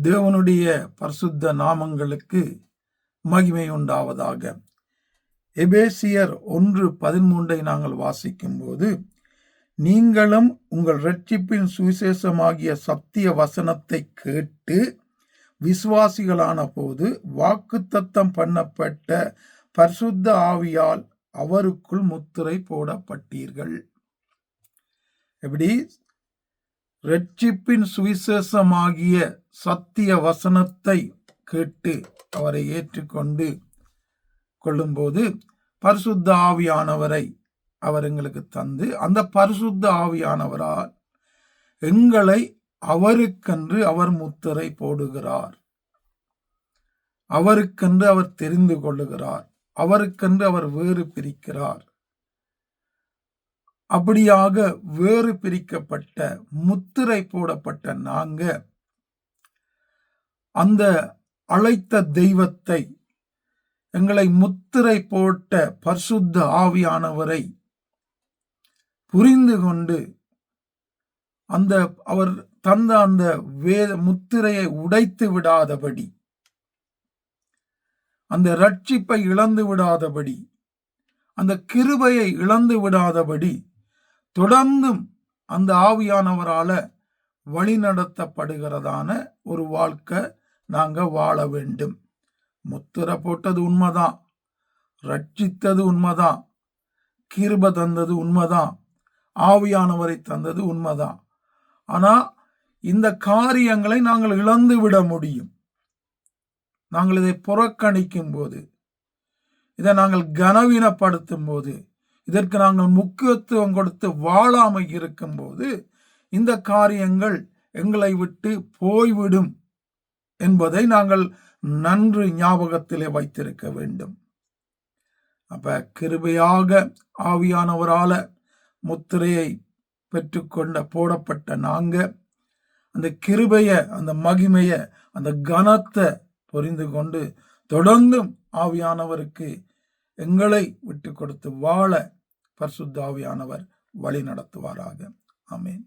தேவனுடைய பரிசுத்த நாமங்களுக்கு மகிமை உண்டாவதாக. எபேசியர் ஒன்று பதிமூன்றை நாங்கள் வாசிக்கும்போது நீங்களும் உங்கள் இரட்சிப்பின் சுவிசேஷமாகிய சத்திய வசனத்தை கேட்டு விசுவாசிகளான போது வாக்குத்தத்தம் பண்ணப்பட்ட பரிசுத்த ஆவியால் அவருக்குள் முத்திரை போடப்பட்டீர்கள். எப்படி? ரட்சிப்பின் சுவிசேஷமாகிய சத்திய வசனத்தை கேட்டு அவரை ஏற்றுக்கொண்டு கொள்ளும்போது பரிசுத்த ஆவியானவரை அவர் எங்களுக்கு தந்து அந்த பரிசுத்த ஆவியானவரால் எங்களை அவருக்கென்று அவர் முத்திரை போடுகிறார். அவருக்கென்று அவர் தெரிந்து கொள்ளுகிறார். அவருக்கென்று அவர் வேறு பிரிக்கிறார். அப்படியாக வேறு பிரிக்கப்பட்ட முத்திரை போடப்பட்ட நாங்கள் அந்த அழைத்த தெய்வத்தை எங்களை முத்திரை போட்ட பரிசுத்த ஆவியானவரை புரிந்து கொண்டு அந்த அவர் தந்த அந்த வேத முத்திரையை உடைத்து விடாதபடி அந்த ரட்சிப்பை இழந்து விடாதபடி அந்த கிருபையை இழந்து விடாதபடி தொடர்ந்தும் அந்த ஆவியானவரால வழி நடத்தப்படுகிறதான ஒரு வாழ்க்கை நாங்க வாழ வேண்டும். முத்திரை போட்டது உண்மைதான். ரட்சித்தது உண்மைதான். கிருப தந்தது உண்மைதான். ஆவியானவரை தந்தது உண்மைதான். ஆனா இந்த காரியங்களை நாங்கள் இழந்து விட முடியும். நாங்கள் இதை புறக்கணிக்கும் போது இதை நாங்கள் கனவீனப்படுத்தும் போது இதற்கு நாங்கள் முக்கியத்துவம் கொடுத்து வாழாமல் இருக்கும்போது இந்த காரியங்கள் எங்களை விட்டு போய்விடும். என்பதை நாங்கள் நன்று ஞாபகத்திலே வைத்திருக்க வேண்டும். அப்ப கிருபையாக ஆவியானவரால முத்திரையை பெற்றுக்கொண்ட போடப்பட்ட நாங்க அந்த கிருபைய அந்த மகிமைய அந்த கனத்தை புரிந்து கொண்டு தொடர்ந்தும் ஆவியானவருக்கு எங்களை விட்டு கொடுத்து வாழ பரிசுத்த ஆவியானவர் வழி நடத்துவாராக. அமேன்